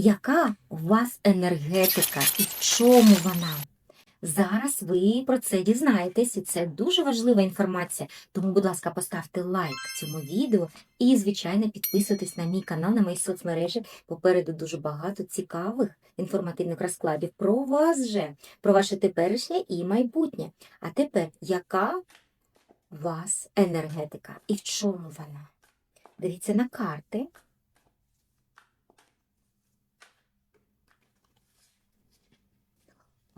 Яка у вас енергетика і в чому вона? Зараз ви про це дізнаєтесь, і це дуже важлива інформація. Тому, будь ласка, поставте лайк цьому відео і, звичайно, підписуйтесь на мій канал, на мої соцмережі. Попереду дуже багато цікавих інформативних розкладів про вас же, про ваше теперішнє і майбутнє. А тепер, яка у вас енергетика і в чому вона? Дивіться на карти.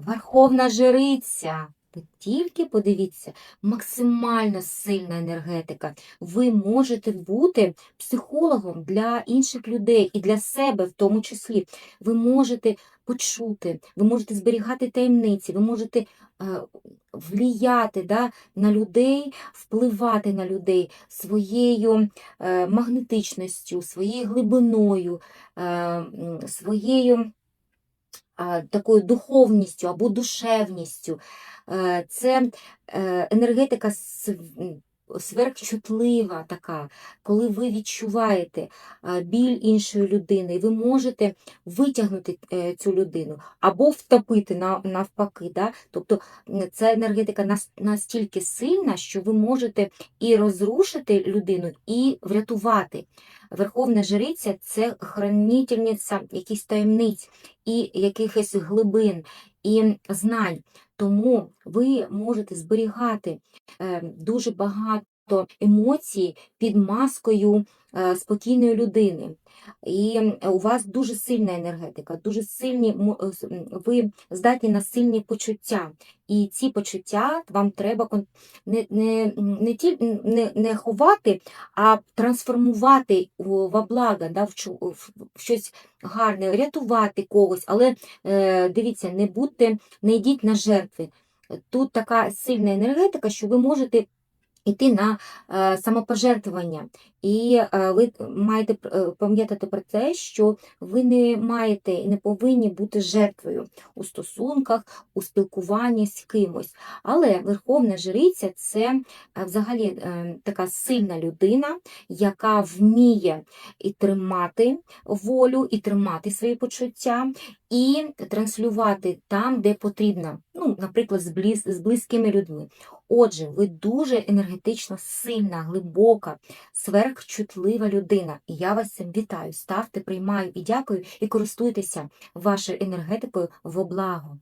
Верховна жриця. Ви тільки подивіться, максимально сильна енергетика. Ви можете бути психологом для інших людей і для себе в тому числі. Ви можете почути, ви можете зберігати таємниці, ви можете е, вліяти да, на людей, впливати на людей своєю е, магнетичністю, своєю глибиною, е, своєю такою духовністю або душевністю. Е, Це е, енергетика сверхчутлива така, коли ви відчуваєте біль іншої людини, і ви можете витягнути е, цю людину або втопити навпаки. Да? Тобто ця енергетика настільки сильна, що ви можете і розрушити людину, і врятувати. Верховна жриця це хранительниця якихось таємниць і якихось глибин і знань. Тому ви можете зберігати е, дуже багато емоцій під маскою е, спокійної людини. І у вас дуже сильна енергетика, дуже сильні е, ви здатні на сильні почуття. І ці почуття вам треба не, не, не, ті, не, не ховати, а трансформувати в- благо, да, в щось гарне, рятувати когось. Але е, дивіться, не будьте, не йдіть на жертви. Тут така сильна енергетика, що ви можете йти на е, самопожертвування. І е, ви маєте е, пам'ятати про те, що ви не маєте і не повинні бути жертвою у стосунках, у спілкуванні з кимось. Але Верховна Жриця це взагалі така сильна людина, яка вміє і тримати волю, і тримати свої почуття, і транслювати там, де потрібно. Ну, наприклад, з, бліз, з близькими людьми. Отже, ви дуже енергетично сильна, глибока, сверхчутлива людина. І я вас цим вітаю. Ставте, приймаю і дякую, і користуйтеся вашою енергетикою в благо.